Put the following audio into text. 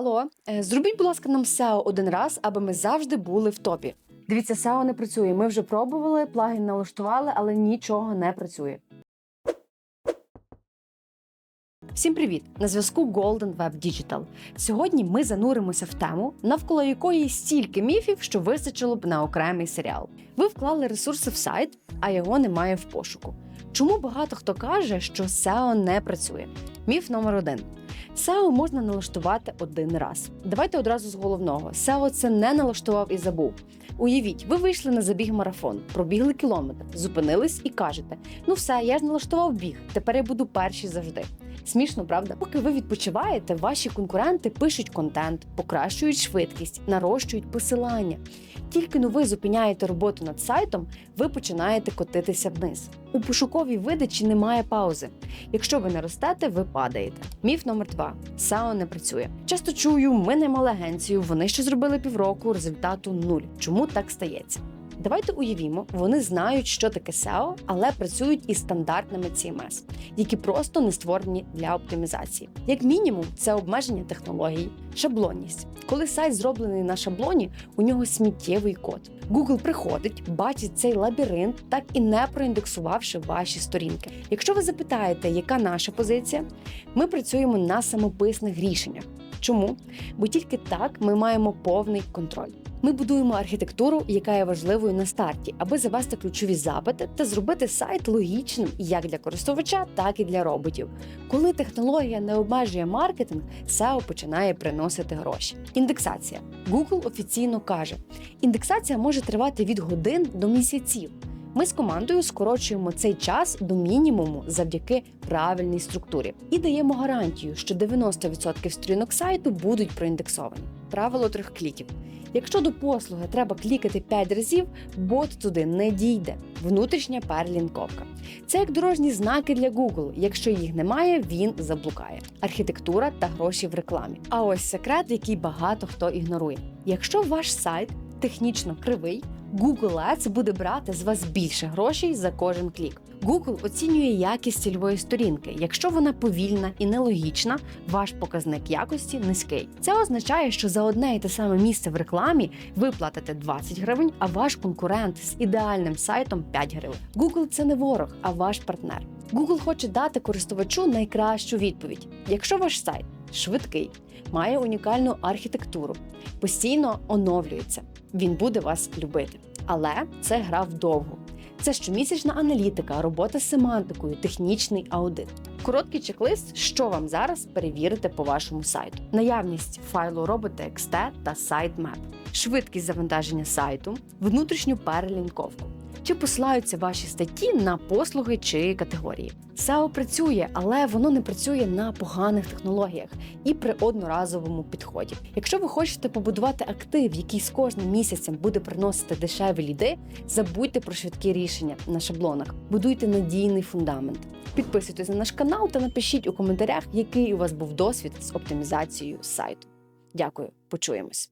Алло, е, зробіть, будь ласка, нам SEO один раз, аби ми завжди були в топі. Дивіться, SEO не працює. Ми вже пробували, плагін налаштували, але нічого не працює. Всім привіт! На зв'язку Golden Web Digital. Сьогодні ми зануримося в тему, навколо якої стільки міфів, що вистачило б на окремий серіал. Ви вклали ресурси в сайт, а його немає в пошуку. Чому багато хто каже, що SEO не працює? Міф номер один. SEO можна налаштувати один раз. Давайте одразу з головного. SEO це не налаштував і забув. Уявіть, ви вийшли на забіг марафон, пробігли кілометр, зупинились і кажете: ну все, я ж налаштував біг, тепер я буду перший завжди. Смішно, правда? Поки ви відпочиваєте, ваші конкуренти пишуть контент, покращують швидкість, нарощують посилання. Тільки но ви зупиняєте роботу над сайтом, ви починаєте котитися вниз. У пошуковій видачі немає паузи. Якщо ви не ростете, ви падаєте. Міф номер два: SEO не працює. Часто чую, ми не мали агенцію, вони ще зробили півроку, результату нуль. Чому так стається? Давайте уявімо, вони знають, що таке SEO, але працюють із стандартними CMS, які просто не створені для оптимізації. Як мінімум, це обмеження технологій, шаблонність. Коли сайт зроблений на шаблоні, у нього сміттєвий код. Google приходить, бачить цей лабіринт, так і не проіндексувавши ваші сторінки. Якщо ви запитаєте, яка наша позиція, ми працюємо на самописних рішеннях. Чому? Бо тільки так ми маємо повний контроль. Ми будуємо архітектуру, яка є важливою на старті, аби завести ключові запити та зробити сайт логічним як для користувача, так і для роботів. Коли технологія не обмежує маркетинг, SEO починає приносити гроші. Індексація. Google офіційно каже: індексація може тривати від годин до місяців. Ми з командою скорочуємо цей час до мінімуму завдяки правильній структурі і даємо гарантію, що 90% сторінок сайту будуть проіндексовані. Правило трьох кліків. Якщо до послуги треба клікати 5 разів, бот туди не дійде. Внутрішня перелінковка. Це як дорожні знаки для Google. Якщо їх немає, він заблукає. Архітектура та гроші в рекламі. А ось секрет, який багато хто ігнорує. Якщо ваш сайт технічно кривий, Google Ads буде брати з вас більше грошей за кожен клік. Google оцінює якість цільової сторінки. Якщо вона повільна і нелогічна, ваш показник якості низький. Це означає, що за одне і те саме місце в рекламі ви платите 20 гривень, а ваш конкурент з ідеальним сайтом 5 гривень. Google це не ворог, а ваш партнер. Google хоче дати користувачу найкращу відповідь. Якщо ваш сайт швидкий, має унікальну архітектуру, постійно оновлюється, він буде вас любити. Але це гра вдовго. Це щомісячна аналітика, робота з семантикою, технічний аудит. Короткий чек-лист, що вам зараз перевірити по вашому сайту: наявність файлу роботи.xt та sitemap, швидкість завантаження сайту, внутрішню перелінковку. Чи посилаються ваші статті на послуги чи категорії? SEO працює, але воно не працює на поганих технологіях і при одноразовому підході. Якщо ви хочете побудувати актив, який з кожним місяцем буде приносити дешеві ліди, забудьте про швидкі рішення на шаблонах, будуйте надійний фундамент. Підписуйтесь на наш канал та напишіть у коментарях, який у вас був досвід з оптимізацією сайту. Дякую, почуємось.